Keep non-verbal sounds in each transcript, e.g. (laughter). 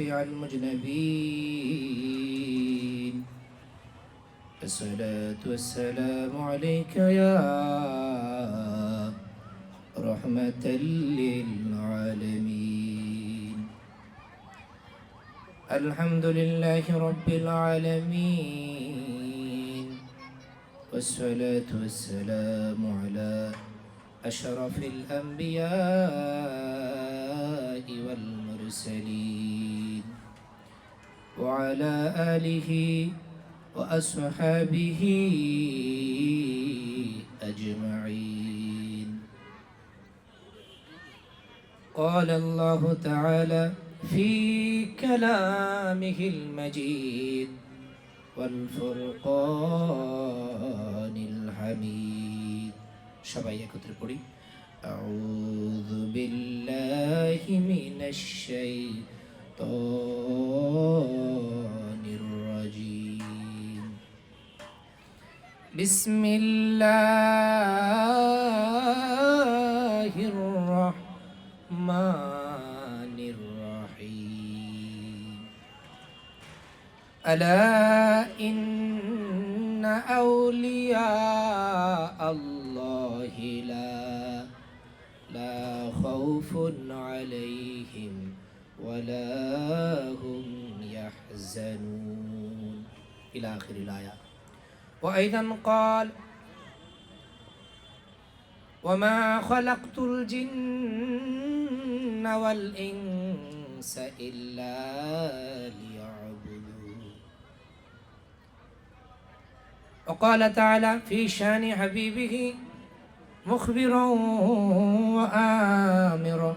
المجنبين الصلاة والسلام عليك يا رحمة للعالمين. الحمد لله رب العالمين. والصلاة والسلام على أشرف الأنبياء والمرسلين. وعلى آله وأصحابه أجمعين. قال الله تعالى في كلامه المجيد والفرقان الحميد. شبعي كتر أعوذ بالله من الشيطان الرجيم. بسم الله الرحمن الرحيم. ألا إن أولياء الله لا لا خوف عليهم ولا هم يحزنون. إلى آخر الآية. وأيضا قال وما خلقت الجن والإنس إلا ليعبدون. وقال تعالى في شان حبيبه مخبرا وآمرا.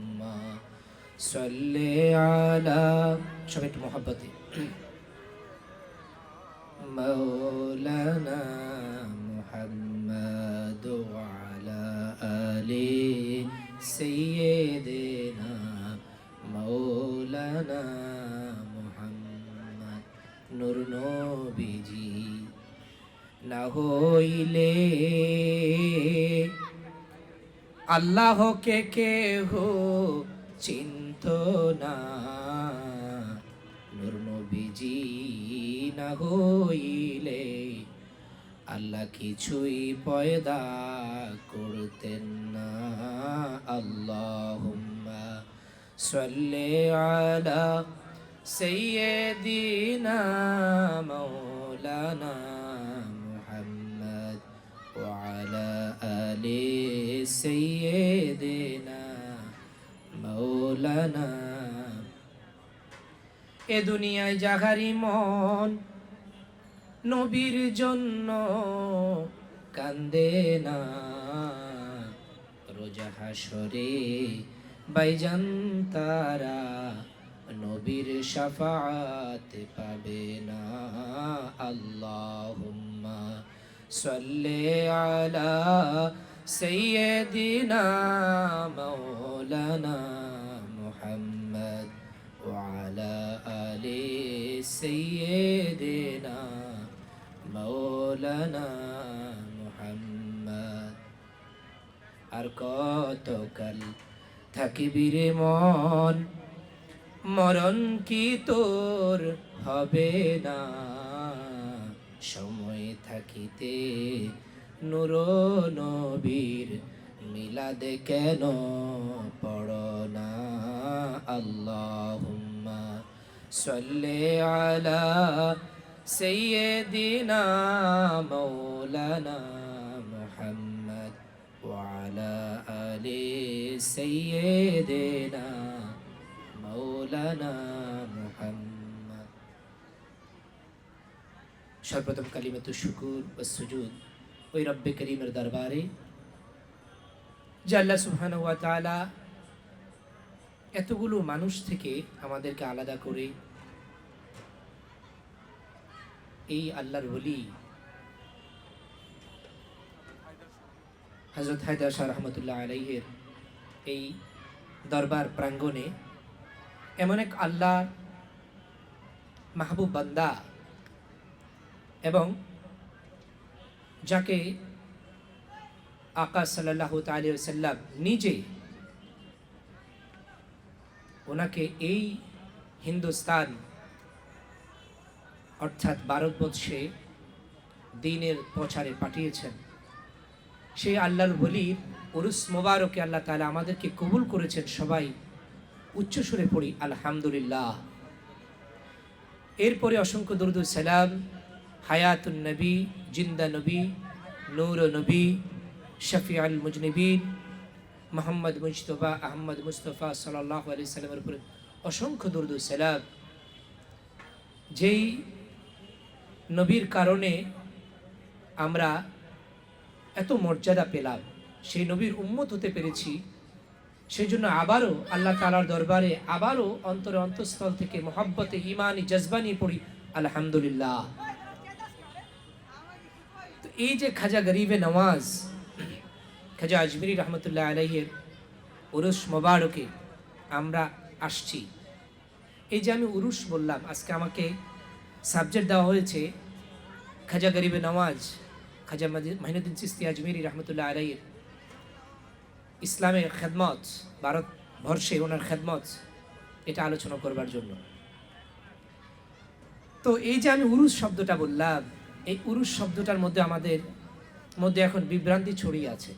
সল্লে আলা, সবাই একটু মহাব্বতে মৌলানা মোহাম্মদ আলা আলি সৈয়দেনা মৌলানা মোহাম্মদ নূর নবীজি। না হইলে আল্লাহকে কেহ চিন চিন্ত না। নূর নবীজি না হইলে আল্লাহ কিছুই পয়দা করতেন না। আল্লাহুম্মা সাল্লি আলা সাইয়্যিদিনা মাওলানা মুহাম্মদ ওয়া আলা আলি এ দুনিয়ায় জাগারি মন নবীর জন্য কান্দে না। রোজা হাসরে বাইজান তারা নবীর শাফাত পাবে না। আল্লাহুম্মা সাল্লি আলা সাইয়্যিদিনা মাওলানা মুহাম্মদ وعلى آل سيدنا مولانا محمد আর কতকাল থাকিবি রে মন মরণ কি তোর হবে না সময় থাকিতে নুর নবীর মিলাদে কেন পড় না? আল্লাহুম্মা সাল্লি আলা সাইয়্যিদিনা মাওলানা মুহাম্মদ ওয়া আলা আলি সাইয়্যিদিনা মাওলানা মুহাম্মদ। সর্বপ্রথম কালিমাতু শুকুর ও সুজুদ ওই রব্বে করিমের দরবারে যে আল্লাহ সুবহানাহু ওয়া তাআলা এতগুলো মানুষ থেকে আমাদেরকে আলাদা করে এই আল্লাহর বলি হজরত হায়দার শাহ রহমতুল্লাহ আলাইহের এই দরবার প্রাঙ্গণে এমন এক আল্লাহ মাহবুব বান্দা এবং যাকে আকাশ সাল্লাহ সাল্লাম নিজে ওনাকে এই হিন্দুস্তান অর্থাৎ ভারতবর্ষে দিনের প্রচারে পাঠিয়েছেন। সেই আল্লাহর বলির উরুস মোবারকে আল্লাহ তালা আমাদেরকে কবুল করেছেন সবাই। উচ্চস্বরে পড়ি, আলহামদুলিল্লাহ। এরপরে অসংখ্য দরুদুল সালাম, হায়াতুন নবী, জিন্দা নবী, নূর নবী শফি আল মুজনবিন, মোহাম্মদ মুজতফা আহমদ মুস্তফা সাল্লাহ আলি সাল্লামের উপরে অসংখ্য দরুদুল সালাম যেই নবীর কারণে আমরা এত মর্যাদা পেলাম, সেই নবীর উম্মত হতে পেরেছি সেই জন্য আবারও আল্লাহ তালার দরবারে আবারও অন্তরে অন্তঃস্থল থেকে মোহাব্বতে ইমানি জজবা নিয়ে পড়ি, আলহামদুলিল্লাহ। তো এই যে খাজা গরিবে নওয়াজ খাজা আজমিরি রহমতুল্লাহ আলহের উরুস মোবারকে আমরা আসছি। এই যে আমি উরুস বললাম, আজকে আমাকে সাবজেক্ট দেওয়া হয়েছে খাজা গরিবে নওয়াজ, খাজা মাহিনুদ্দিন চিস্তি আজমিরি রহমতুল্লাহ আলাইয়ের ইসলামের খেদমত ভারতবর্ষে ওনার খেদমত, এটা আলোচনা করবার জন্য। তো এই যে আমি উরুস শব্দটা বললাম, এই উরুস শব্দটার মধ্যে আমাদের মধ্যে এখন বিভ্রান্তি ছড়িয়ে আছে।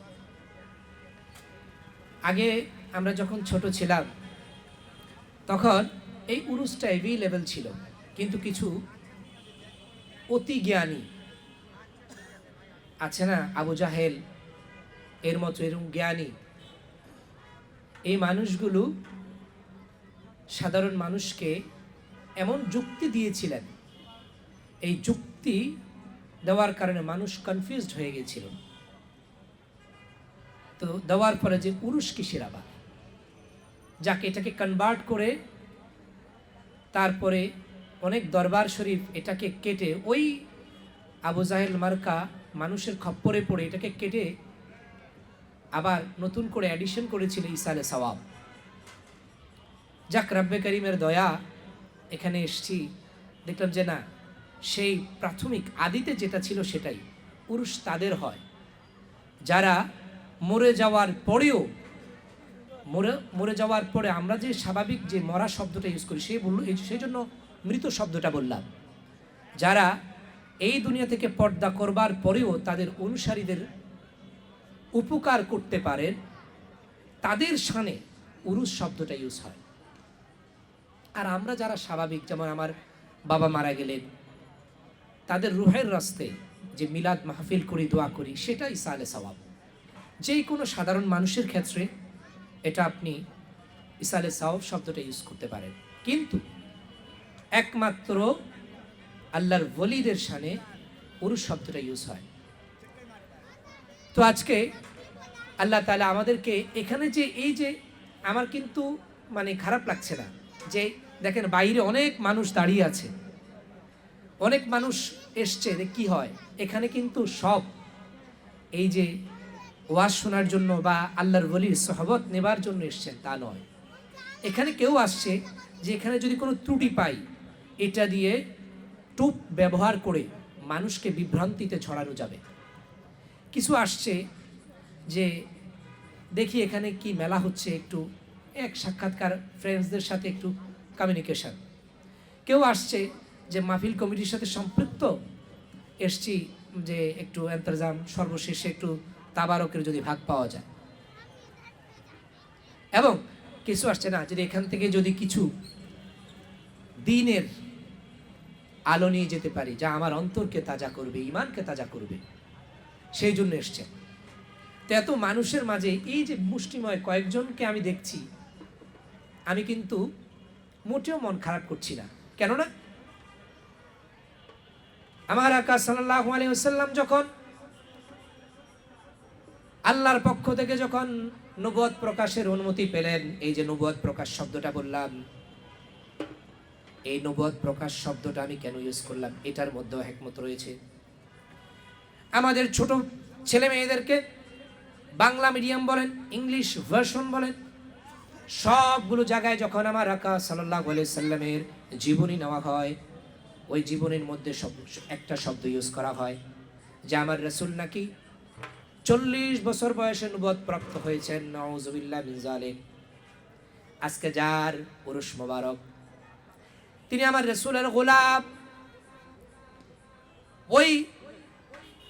আগে আমরা যখন ছোট ছিলাম, তখন এই উরুসটা লেভেল ছিল, কিন্তু কিছু অতি জ্ঞানী আছে না, আবু জাহেল, এর মতো এরকম জ্ঞানী। এই মানুষগুলো সাধারণ মানুষকে এমন যুক্তি দিয়েছিলেন। এই যুক্তি দেওয়ার কারণে মানুষ কনফিউজড হয়ে গেছিল। তো দেওয়ার পরে যে পুরুষ কিসের আবার যাকে এটাকে কনভার্ট করে তারপরে অনেক দরবার শরীফ এটাকে কেটে ওই আবু জাহেল মার্কা মানুষের খপ্পরে পড়ে এটাকে কেটে আবার নতুন করে অ্যাডিশন করেছিল ইসালে সওয়াব যাক, রাব্বে করিমের দয়া, এখানে এসছি। দেখলাম যে না, সেই প্রাথমিক আদিতে যেটা ছিল সেটাই। পুরুষ তাদের হয়। যারা মরে যাওয়ার পরেও, মরে মরে যাওয়ার পরে আমরা যে স্বাভাবিক যে মরা শব্দটা ইউজ করি, সে বলল সেই জন্য মৃত শব্দটা বললাম। যারা এই দুনিয়া থেকে পর্দা করবার পরেও তাদের অনুসারীদের উপকার করতে পারেন তাদের সানে উরুস শব্দটা ইউজ হয়। আর আমরা যারা স্বাভাবিক, যেমন আমার বাবা মারা গেলেন, তাদের রুহের রাস্তে যে মিলাদ মাহফিল করি, দোয়া করি, সেটাই সালে সওয়াব। যেই কোনো সাধারণ মানুষের ক্ষেত্রে এটা আপনি ইসালে সাওয়াব শব্দটা ইউজ করতে পারেন। কিন্তু একমাত্র আল্লাহর বলিদের সানে পুরুষ শব্দটা ইউজ হয়। তো আজকে আল্লাহ তালা আমাদেরকে এখানে যে এই যে আমার কিন্তু মানে খারাপ লাগছে না, যে দেখেন বাইরে অনেক মানুষ দাঁড়িয়ে আছে, অনেক মানুষ এসছে কি হয়, এখানে কিন্তু সব এই যে ওয়াজ শোনার জন্য বা আল্লাহর বলির সহবত নেবার জন্য এসছেন, তা নয়। এখানে কেউ আসছে যে এখানে যদি কোনো ত্রুটি পাই, এটা দিয়ে টুপ ব্যবহার করে মানুষকে বিভ্রান্তিতে ছড়ানো যাবে। কিছু আসছে যে দেখি এখানে কি মেলা হচ্ছে একটু, এক সাক্ষাৎকার ফ্রেন্ডসদের সাথে একটু কমিউনিকেশন কেউ আসছে যে মাহফিল কমিটির সাথে সম্পৃক্ত, এসছি যে একটু এন্তরজাম সর্বশেষে একটু তাবারকের যদি ভাগ পাওয়া যায়। এবং কিছু আসছে না, যদি এখান থেকে যদি কিছু দিনের আলো নিয়ে যেতে পারি, যা আমার অন্তরকে তাজা করবে ইমানকে তাজা করবে, সেই জন্য এসছে। তো এত মানুষের মাঝে এই যে মুষ্টিময় কয়েকজনকে আমি দেখছি, আমি কিন্তু মোটেও মন খারাপ করছি না। কেননা? আমার আকাশ সাল্লাহ আলিয়াল্লাম যখন আল্লাহর পক্ষ থেকে যখন নবদ প্রকাশের অনুমতি পেলেন, এই যে নবদ প্রকাশ শব্দটা বললাম, এই নবদ প্রকাশ শব্দটা আমি কেন ইউজ করলাম? এটার মধ্যেও একমত রয়েছে। আমাদের ছোট ছেলে মেয়েদেরকে বাংলা মিডিয়াম বলেন ইংলিশ ভার্সন বলেন, সবগুলো জায়গায় যখন আমার আকা সাল্লাহ সাল্লামের জীবনী নেওয়া হয়, ওই জীবনের মধ্যে সব একটা শব্দ ইউজ করা হয়, যে আমার রসুল নাকি চল্লিশ বছর বয়সে নবদ প্রাপ্ত হয়েছেন। নওজবিল্লা মিনজালিম আজকে যার পুরুষ মোবারক। তিনি আমার রসুলের গোলাপ ওই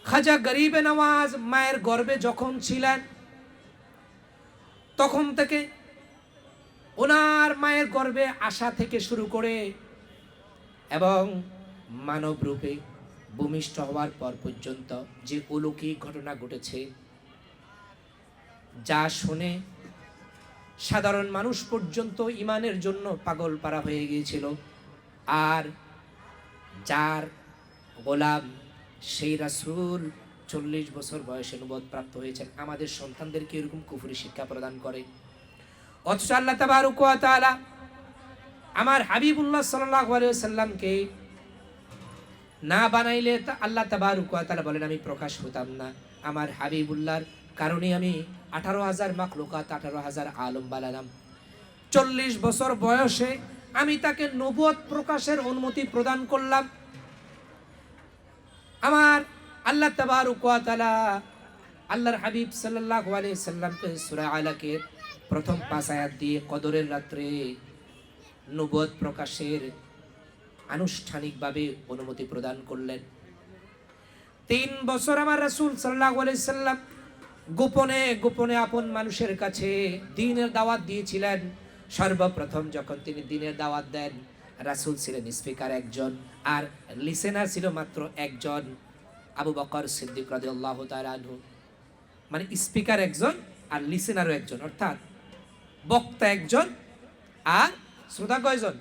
খাজা গরিবে নওয়াজ মায়ের গর্বে যখন ছিলেন, তখন থেকে ওনার মায়ের গর্বে আসা থেকে শুরু করে এবং মানব রূপে ভূমিষ্ঠ হওয়ার পর পর্যন্ত যে অলৌকিক ঘটনা ঘটেছে, যা শুনে সাধারণ মানুষ পর্যন্ত ইমানের জন্য পাগল পারা হয়ে গিয়েছিল। আর যার গোলাম সেই রাসূল চল্লিশ বছর বয়সে নবদ প্রাপ্ত হয়েছেন। আমাদের সন্তানদেরকে এরকম কুফুরি শিক্ষা প্রদান করে? অথচ আল্লাহ তাবারুক ওয়া তাআলা আমার হাবিবুল্লাহ সাল্লাল্লাহু আলাইহি সাল্লামকে না বানাইলে আল্লাহ তাবারুক ওয়া বলেন, আমি প্রকাশ হতাম না। আমার হাবিবুল্লাহর কারণে আমি আঠারো হাজার মাখলুকাত, আঠারো হাজার আলম বানালাম। চল্লিশ বছর বয়সে আমি তাকে নবুয়ত প্রকাশের অনুমতি প্রদান করলাম। আমার আল্লাহ তাবারুক ওয়া আল্লাহর হাবিব সাল্লাল্লাহু আলাইহি সাল্লামকে সূরা আলাকের প্রথম পাঁচ দিয়ে কদরের রাত্রে নবুয়ত প্রকাশের আনুষ্ঠানিকভাবে অনুমতি প্রদান করলেন। তিন বছর আমার রাসূল আলাইহি সাল্লাম গোপনে গোপনে আপন মানুষের কাছে দিনের দাওয়াত দিয়েছিলেন। সর্বপ্রথম যখন তিনি দিনের দাওয়াত দেন, রাসূল ছিলেন স্পিকার একজন আর লিসেনার ছিল মাত্র একজন, আবু বকর সিদ্দিক তাআলা আনহু। মানে স্পিকার একজন আর লিসেনারও একজন, অর্থাৎ বক্তা একজন আর শ্রোতা কয়জন?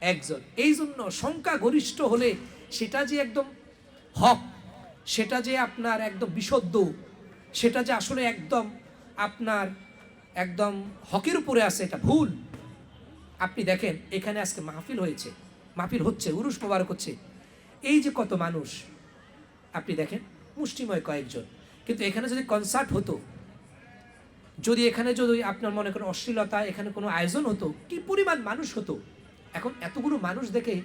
একজন। এই জন্য সংখ্যা গরিষ্ঠ হলে সেটা যে একদম হক, সেটা যে আপনার একদম বিশুদ্ধ, সেটা যে আসলে একদম আপনার একদম হকের উপরে আছে, এটা ভুল। আপনি দেখেন, এখানে আজকে মাহফিল হয়েছে, মাহফিল হচ্ছে, উরুস মোবারক হচ্ছে। এই যে কত মানুষ, আপনি দেখেন, মুষ্টিময় কয়েকজন। কিন্তু এখানে যদি কনসার্ট হতো, যদি এখানে যদি আপনার মনে করেন অশ্লীলতা, এখানে কোনো আয়োজন হতো, কি পরিমাণ মানুষ হতো? এখন এতগুলো মানুষ দেখে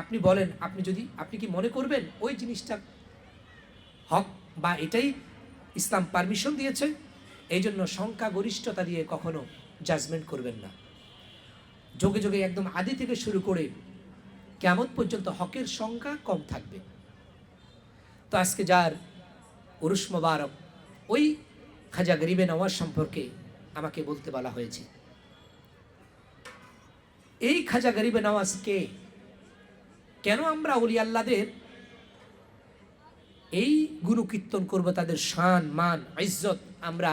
আপনি বলেন, আপনি যদি, আপনি কি মনে করবেন ওই জিনিসটা হক বা এটাই ইসলাম পারমিশন দিয়েছে? এই জন্য সংখ্যা গরিষ্ঠতা দিয়ে কখনো জাজমেন্ট করবেন না। যোগে যোগে একদম আদি থেকে শুরু করে কেমন পর্যন্ত হকের সংখ্যা কম থাকবে। তো আজকে যার উরুস মোবারক, ওই খাজা গরিবে নওয়াজ সম্পর্কে আমাকে বলতে বলা হয়েছে। এই খাজা গরিবে নওয়াজকে কেন আমরা অলি আল্লাদের এই গুরু কীর্তন করব, তাদের শান, মান, ইজ্জত আমরা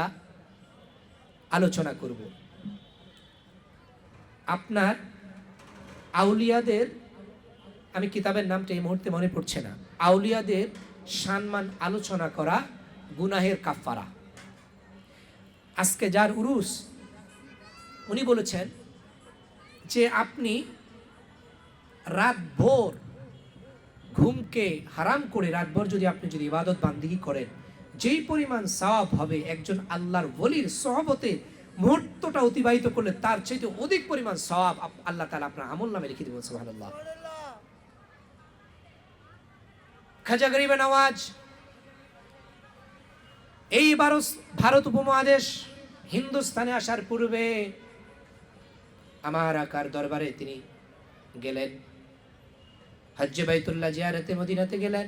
আলোচনা করব? আপনার আউলিয়াদের, আমি কিতাবের নামটা এই মুহূর্তে মনে পড়ছে না, আউলিয়াদের সম্মান আলোচনা করা গুনাহের কাফারা আজকে যার উরুস, উনি বলেছেন যে আপনি রাত ভোর ঘুমকে হারাম করে রাতভর যদি আপনি যদি ইবাদত বান্দিগি করেন, যেই পরিমাণ সওয়াব হবে একজন আল্লাহর বলির সহবতে মুহূর্তটা অতিবাহিত করলে তার চাইতে অধিক পরিমাণ সওয়াব আল্লাহ তাআলা আপনার আমল নামে লিখে দেবেন, সুবহানাল্লাহ। খাজা গরিবে নওয়াজ এই ভারত উপমহাদেশ হিন্দুস্তানে আসার পূর্বে আমার আকার দরবারে তিনি গেলেন। হজ্জে বাইতুল্লাহ জিয়ারতে মদিনাতে গেলেন।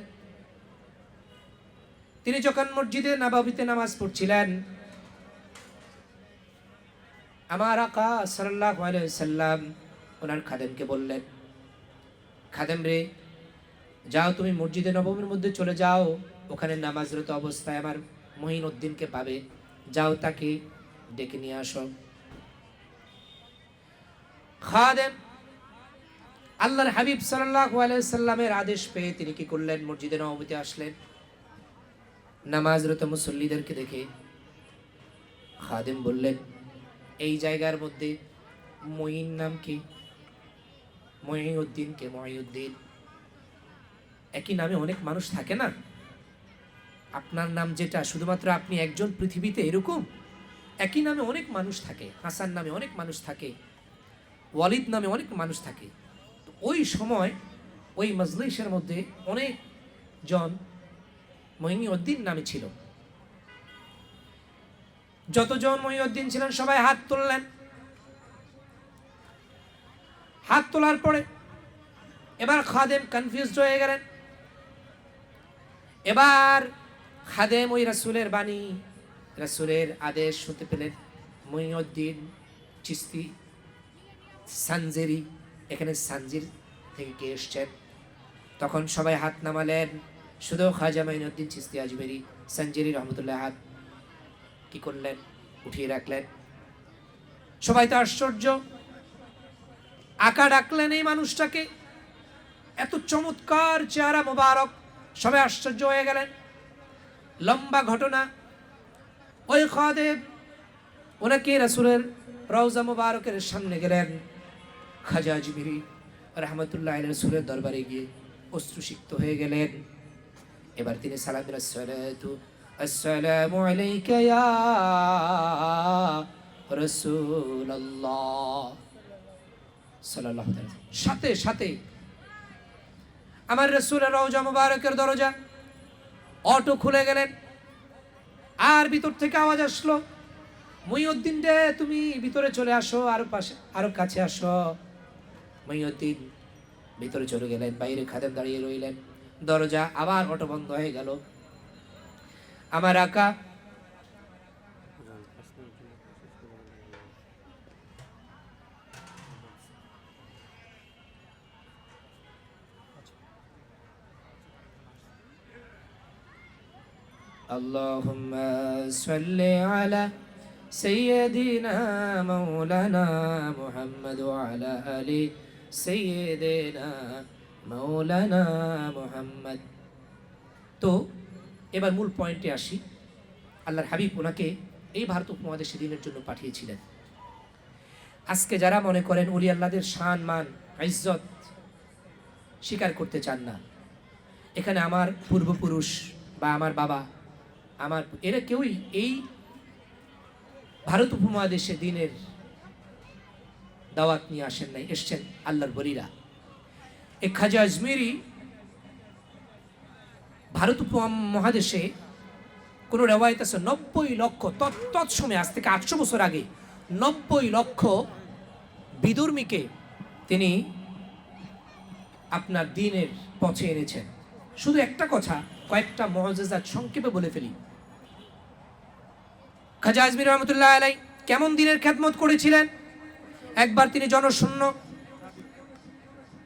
তিনি যখন মসজিদে নাবাবিতে নামাজ পড়ছিলেন, আমার আকা আলাইহি সাল্লাম ওনার খাদেমকে বললেন, খাদেম রে, যাও তুমি মসজিদে নবমীর মধ্যে চলে যাও, ওখানে নামাজরত অবস্থায় আমার মহিন উদ্দিনকে পাবে। যাও তাকে ডেকে নিয়ে আসো। খাদেম, আল্লাহর হাবিব সাল্লামের আদেশ পেয়ে তিনি কি করলেন? মসজিদে নববীতে আসলেন। নামাজরত মুসল্লিদেরকে দেখে খাদেম বললেন, এই জায়গার মধ্যে মঈন নাম কি? মহিউদ্দিনকে মহিউদ্দিন একই নামে অনেক মানুষ থাকে না? আপনার নাম যেটা, শুধুমাত্র আপনি একজন পৃথিবীতে এরকম? একই নামে অনেক মানুষ থাকে, হাসান নামে অনেক মানুষ থাকে। ওয়ালিদ নামে অনেক মানুষ থাকে। তো ওই সময় ওই মজলিসের মধ্যে অনেক জন মহিউদ্দিন নামে ছিল। যতজন মহিউদ্দিন ছিলেন সবাই হাত তুললেন। হাত তোলার পরে এবার খাদেম কনফিউজড হয়ে গেলেন। এবার খাদেম ওই রাসুলের বাণী, রাসুলের আদেশ শুনতে পেলেন। মহিউদ্দিন চিস্তি সানজেরি, এখানে সানজির থেকে কে এসছেন? তখন সবাই হাত নামালেন। শুধু খাজা মাইনুদ্দিন চিস্তি আজমেরি সঞ্জেরি রহমতুল্লাহ হাত কি করলেন? উঠিয়ে রাখলেন। সবাই তো আশ্চর্য। আঁকা ডাকলেন এই মানুষটাকে। এত চমৎকার চেহারা মোবারক। সবাই আশ্চর্য হয়ে গেলেন। লম্বা ঘটনা। ওই খাদেব ওনাকে রাসুলের রওজা মোবারকের সামনে গেলেন। খাজা আজমিরি রহমতুল্লাহ রসুলের দরবারে গিয়ে অশ্রুসিক্ত হয়ে গেলেন। এবার তিনি সালাম দিলেন, "আসসালাতু আসসালামু আলাইকা ইয়া রাসূলুল্লাহ। সাল্লাল্লাহু। সাথে সাথে আমার রসুলের রওজা মুবারকের দরজা অটো খুলে গেলেন। আর ভিতর থেকে আওয়াজ আসলো মহিউদ্দিন রে, তুমি ভিতরে চলে আসো, আরও পাশে, আরও কাছে আসো। মহিউদ্দিন ভিতরে চলে গেলেন বাইরে খাদেম দাঁড়িয়ে রইলেন দরজা আবার অটো বন্ধ হয়ে গেল আমার আকা اللهم صل على سيدنا مولانا محمد وعلى آل মৌলানা মোহাম্মদ তো এবার মূল পয়েন্টে আসি। আল্লাহর হাবিব ওনাকে এই ভারত উপমহাদেশে দিনের জন্য পাঠিয়েছিলেন। আজকে যারা মনে করেন উলি আল্লাদের শান, মান, ইজ্জত স্বীকার করতে চান না, এখানে আমার পূর্বপুরুষ বা আমার বাবা, আমার, এরা কেউই এই ভারত উপমহাদেশে দিনের দাওয়াত নিয়ে আসেন নাই, এসছেন আল্লাহর বলিরা। এ খাজা আজমেরি ভারত উপমহাদেশে কোনো রেওয়ায়ত আছে? নব্বই লক্ষ, তৎ তৎসময় আজ থেকে আটশো বছর আগে, নব্বই লক্ষ বিদুর্মীকে তিনি আপনার দিনের পথে এনেছেন। শুধু একটা কথা, কয়েকটা মহজেজাত সংক্ষেপে বলে ফেলি। খাজা আজমির রহমতুল্লাহ আলাই কেমন দিনের খ্যাতমত করেছিলেন? একবার তিনি জনশূন্য।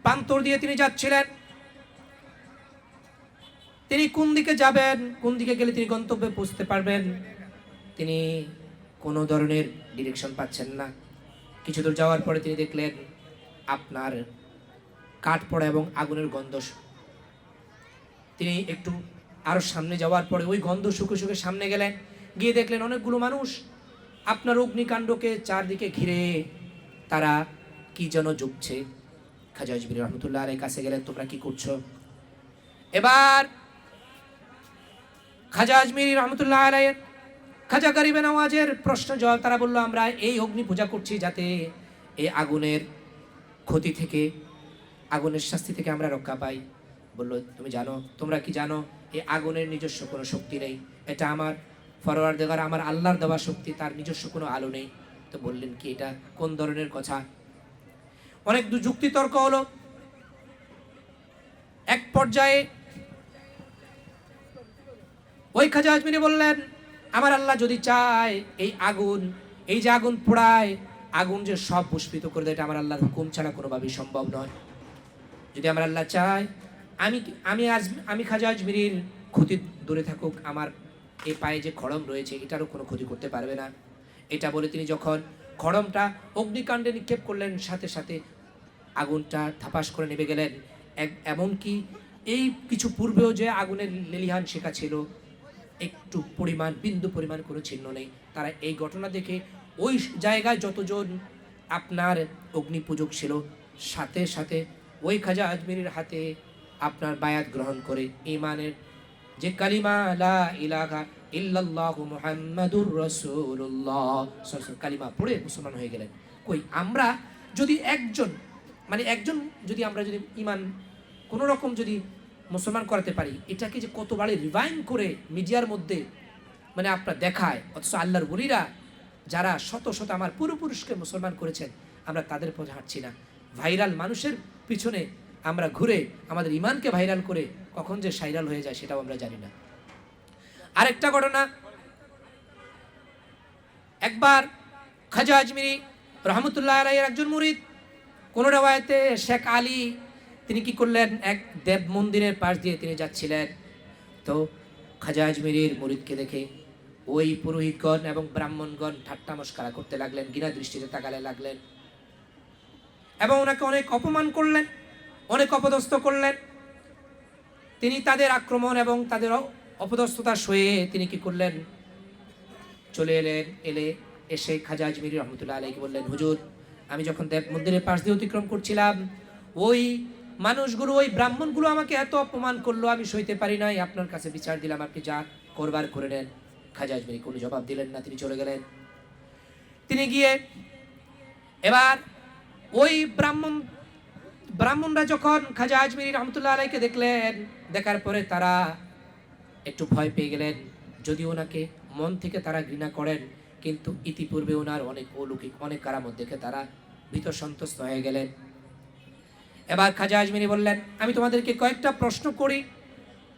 প্রান্তর দিয়ে তিনি যাচ্ছিলেন। তিনি কোন দিকে যাবেন, কোন দিকে গেলে তিনি গন্তব্যে পৌঁছতে পারবেন, তিনি কোনো ধরনের ডিরেকশন পাচ্ছেন না। কিছু দূর যাওয়ার পরে তিনি দেখলেন আপনার কাঠ পড়া এবং আগুনের গন্ধ তিনি একটু আরও সামনে যাওয়ার পরে ওই গন্ধ শুকে শুকে সামনে গেলেন। গিয়ে দেখলেন অনেকগুলো মানুষ আপনার অগ্নিকাণ্ডকে চারদিকে ঘিরে তারা কি যেন জুগছে। খাজা আজমির রহমতুল্লাহ আলের কাছে গেলেন, তোমরা কি করছ? এবার খাজা আজমির রহমতুল্লাহ আলাইয়ের খাজা গরিবে নওয়াজের প্রশ্ন জবাব তারা বলল, আমরা এই অগ্নি পূজা করছি যাতে এই আগুনের ক্ষতি থেকে, আগুনের শাস্তি থেকে আমরা রক্ষা পাই। বলল, তুমি জানো, তোমরা কি জানো এই আগুনের নিজস্ব কোনো শক্তি নেই। এটা আমার ফরওয়ার্ড দেওয়ার আমার আল্লাহর দেওয়া শক্তি, তার নিজস্ব কোনো আলো নেই। তো বললেন, কি এটা কোন ধরনের কথা? অনেক দু যুক্তি তর্ক হলো। এক পর্যায়ে ওই খাজা আজমিরি বললেন, আমার আল্লাহ যদি চায় এই আগুন, এই যে আগুন পোড়ায়, আগুন যে সব পুষ্পিত করে দেয়, এটা আমার আল্লাহর হুকুম ছাড়া কোনোভাবেই সম্ভব নয়। যদি আমার আল্লাহ চায়, আমি আমি আজ, আমি খাজা আজমিরির ক্ষতি দূরে থাকুক, আমার এই পায়ে যে খড়ম রয়েছে, এটারও কোনো ক্ষতি করতে পারবে না। এটা বলে তিনি যখন খড়মটা অগ্নিকাণ্ডে নিক্ষেপ করলেন, সাথে সাথে আগুনটা থাপাস করে নেমে গেলেন। এমনকি এই কিছু পূর্বেও যে আগুনের লেলিহান শেখা ছিল, একটু পরিমাণ, বিন্দু পরিমাণ কোনো চিহ্ন নেই। তারা এই ঘটনা দেখে ওই জায়গায় যতজন আপনার অগ্নি পূজক ছিল, সাথে সাথে ওই খাজা আজমিরের হাতে আপনার বায়াত গ্রহণ করে। ইমানের যে কালিমা, লা ইলাহা ইল্লাল্লাহু মুহাম্মাদুর রাসূলুল্লাহ। কালিমা পড়ে মুসলমান হয়ে গেলেন। কই, আমরা যদি একজন মানে একজন যদি আমরা যদি ইমান কোনো রকম যদি মুসলমান করাতে পারি, এটাকে যে কতবারে রিভাইন করে মিডিয়ার মধ্যে মানে আপনার দেখায়, অথচ আল্লাহর বলিরা যারা শত শত আমার পূর্বপুরুষকে মুসলমান করেছেন, আমরা তাদের পথে হাঁটছি না। ভাইরাল মানুষের পিছনে আমরা ঘুরে, আমাদের ইমানকে ভাইরাল করে কখন যে সাইরাল হয়ে যায় সেটাও আমরা জানি না। আরেকটা ঘটনা। একবার খাজা আজমিরি রহমতুল্লাহ আলাইয়ের একজন মুরিদ, কোন রেওয়ায়তে শেখ আলী, তিনি কি করলেন? এক দেব মন্দিরের পাশ দিয়ে তিনি যাচ্ছিলেন। তো খাজা আজমিরির মুরিদকে দেখে ওই পুরোহিতগণ এবং ব্রাহ্মণগণ ঠাট্টা মস্কারা করতে লাগলেন গিনা দৃষ্টিতে তাকালে লাগলেন এবং ওনাকে অনেক অপমান করলেন, অনেক অপদস্থ করলেন। তিনি তাদের আক্রমণ এবং তাদের অ- অপদস্থতা সয়ে তিনি কি করলেন? চলে এলেন, এলে এসে খাজা আজমিরি রহমতুল্লাহ আলাইকে বললেন, হুজুর, আমি যখন দেব মন্দিরের পাশ দিয়ে অতিক্রম করছিলাম, ওই মানুষগুলো, ওই ব্রাহ্মণগুলো আমাকে এত অপমান করল, আমি সইতে পারি নাই। আপনার কাছে বিচার দিলাম, আপনি যা করবার করে নেন। খাজা আজমিরি কোনো জবাব দিলেন না, তিনি চলে গেলেন। তিনি গিয়ে এবার ওই ব্রাহ্মণ, ব্রাহ্মণরা যখন খাজা আজমিরি রহমতুল্লাহ আলাইকে দেখলেন, দেখার পরে তারা একটু ভয় পেয়ে গেলেন। যদি ওনাকে মন থেকে তারা ঘৃণা করেন, কিন্তু ইতিপূর্বে ওনার অনেক অলৌকিক, অনেক কারামত দেখে তারা ভীত সন্তুষ্ট হয়ে গেলেন। এবার খাজা আজমিরি বললেন, আমি তোমাদেরকে কয়েকটা প্রশ্ন করি।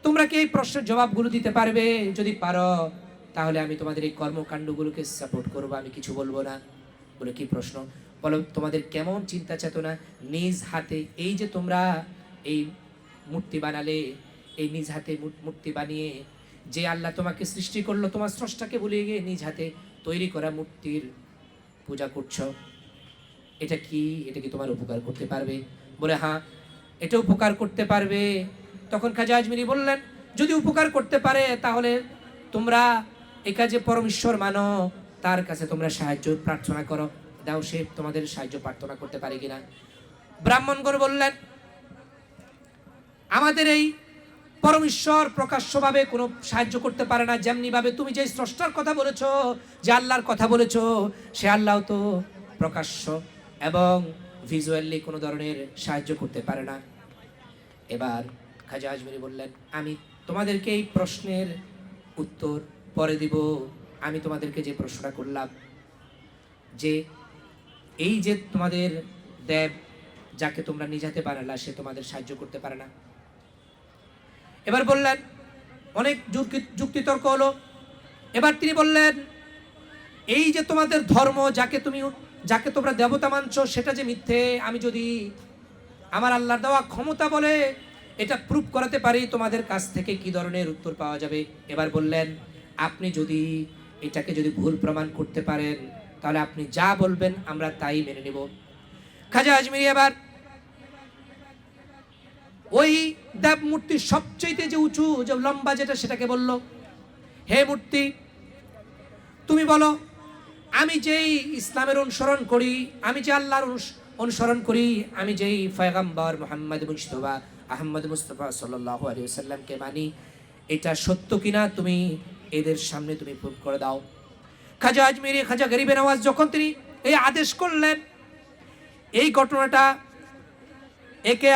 তোমরা কি এই প্রশ্নের জবাবগুলো দিতে পারবে? যদি পারো, তাহলে আমি তোমাদের এই কর্মকাণ্ডগুলোকে সাপোর্ট করব। আমি কিছু বলব না। বলে কি প্রশ্ন? বলো, তোমাদের কেমন চিন্তা চেতনা নিজ হাতে? এই যে তোমরা এই মূর্তি বানালে এই নিজ হাতে মূর্তি বানিয়ে যে আল্লাহ তোমাকে সৃষ্টি করল, তোমার স্রষ্টাকে ভুলিয়ে গিয়ে নিজ হাতে তৈরি করা মূর্তির পূজা করছ। এটা কি? এটা কি তোমার উপকার করতে পারবে? বলে হ্যাঁ এটা উপকার করতে পারবে। তখন খাজা আজমিরি বললেন, যদি উপকার করতে পারে, তাহলে তোমরা এই কাজে পরমেশ্বর মানো। তার কাছে তোমরা সাহায্য, প্রার্থনা করো। দাও, সে তোমাদের সাহায্য, প্রার্থনা করতে পারে কিনা? ব্রাহ্মণগণ বললেন, আমাদের এই পরমেশ্বর প্রকাশ্যভাবে কোনো সাহায্য করতে পারে না। যেমনিভাবে তুমি যে স্রষ্টার কথা বলেছ, যে আল্লাহর কথা বলেছ, সে আল্লাহ তো প্রকাশ্য এবং ভিজুয়ালি কোনো ধরনের সাহায্য করতে পারে না। এবার খাজা আজমিরি বললেন, আমি তোমাদেরকে এই প্রশ্নের উত্তর পরে দিব। আমি তোমাদেরকে যে প্রশ্নটা করলাম, যে এই যে তোমাদের দেব, যাকে তোমরা নিজাতে বানালা সে তোমাদের সাহায্য করতে পারে না। এবার বললেন, অনেক যুক্তি- যুক্তিতর্ক হলো। এবার তিনি বললেন, এই যে তোমাদের ধর্ম, যাকে তুমি, যাকে তোমরা দেবতা মানছ, সেটা যে মিথ্যে, আমি যদি আমার আল্লাহর দেওয়া ক্ষমতা বলে এটা প্রুফ করাতে পারি, তোমাদের কাছ থেকে কি ধরনের উত্তর পাওয়া যাবে? এবার বললেন, আপনি যদি এটাকে যদি ভুল প্রমাণ করতে পারেন, তাহলে আপনি যা বলবেন, আমরা তাই মেনে নেব। খাজা আজমিরি এবার ওই দেব মূর্তির সবচেয়ে যে উঁচু, যে লম্বা যেটা, সেটাকে বলল, হে মূর্তি, তুমি বলো, আমি যেই ইসলামের অনুসরণ করি, আমি যে আল্লাহর অনুস- অনুসরণ করি, আমি যেই ফয়গাম্বর মোহাম্মদ মুস্তফা আহমদ মুস্তফা সাল্লাহ আলী সাল্লামকে মানি, এটা সত্য কিনা তুমি এদের সামনে তুমি প্রুভ করে দাও। খাজা আজমিরি, খাজা গরিবের আওয়াজ যখন তিনি এই আদেশ করলেন, এই ঘটনাটা একে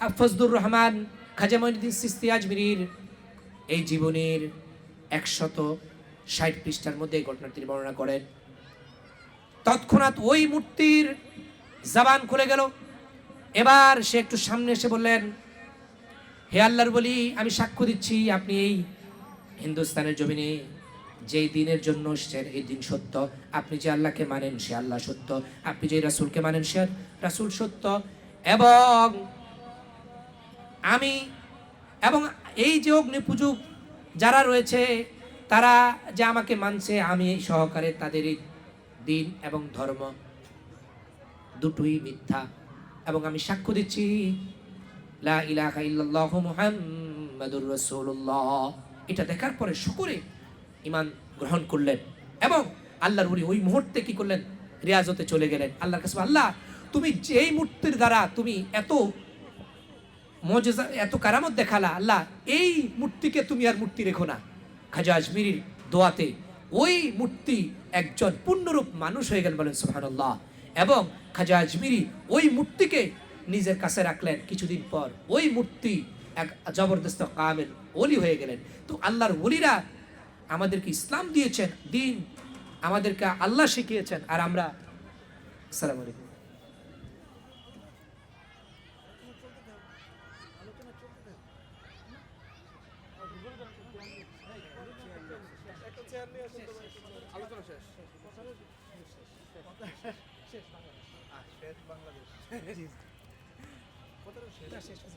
আম, ফজদুর রহমান খাজা মঈনুদ্দিন সিস্তি আজমিরির এই জীবনের একশত ষাট পৃষ্ঠার মধ্যে এই ঘটনা তিনি বর্ণনা করেন। তৎক্ষণাৎ ওই মূর্তির জাবান খুলে গেল। এবার সে একটু সামনে এসে বললেন হে আল্লাহর বলি আমি সাক্ষ্য দিচ্ছি আপনি এই হিন্দুস্তানের জমিনে যেই দিনের জন্য এসছেন এই দিন সত্য। আপনি যে আল্লাহকে মানেন সে আল্লাহ সত্য। আপনি যে রাসূলকে মানেন সে রাসূল সত্য। এবং আমি এবং এই যে অগ্নিপূজক যারা রয়েছে, তারা যে আমাকে মানছে, আমি এই সহকারে তাদের দিন এবং ধর্ম দুটোই মিথ্যা এবং আমি সাক্ষ্য দিচ্ছি। লা এটা দেখার পরে সকলে ইমান গ্রহণ করলেন এবং আল্লাহর উনি ওই মুহূর্তে কি করলেন? রিয়াজতে চলে গেলেন। আল্লাহর কাছে আল্লাহ, তুমি যেই মূর্তির দ্বারা তুমি এত মজেজা, এত কারামত দেখালা, আল্লাহ, এই মূর্তিকে তুমি আর মূর্তি রেখো না। খাজা আজমিরির দোয়াতে ওই মূর্তি একজন পূর্ণরূপ মানুষ হয়ে গেল বলেন, সুবহানাল্লাহ। এবং খাজা আজমিরি ওই মূর্তিকে নিজের কাছে রাখলেন। কিছুদিন পর ওই মূর্তি এক জবরদস্ত কামেল ওলি হয়ে গেলেন। তো আল্লাহর ওলিরা আমাদেরকে ইসলাম দিয়েছেন, দিন আমাদেরকে আল্লাহ শিখিয়েছেন। আর আমরা, আসসালামু আলাইকুম। (laughs) কতটা শেষ?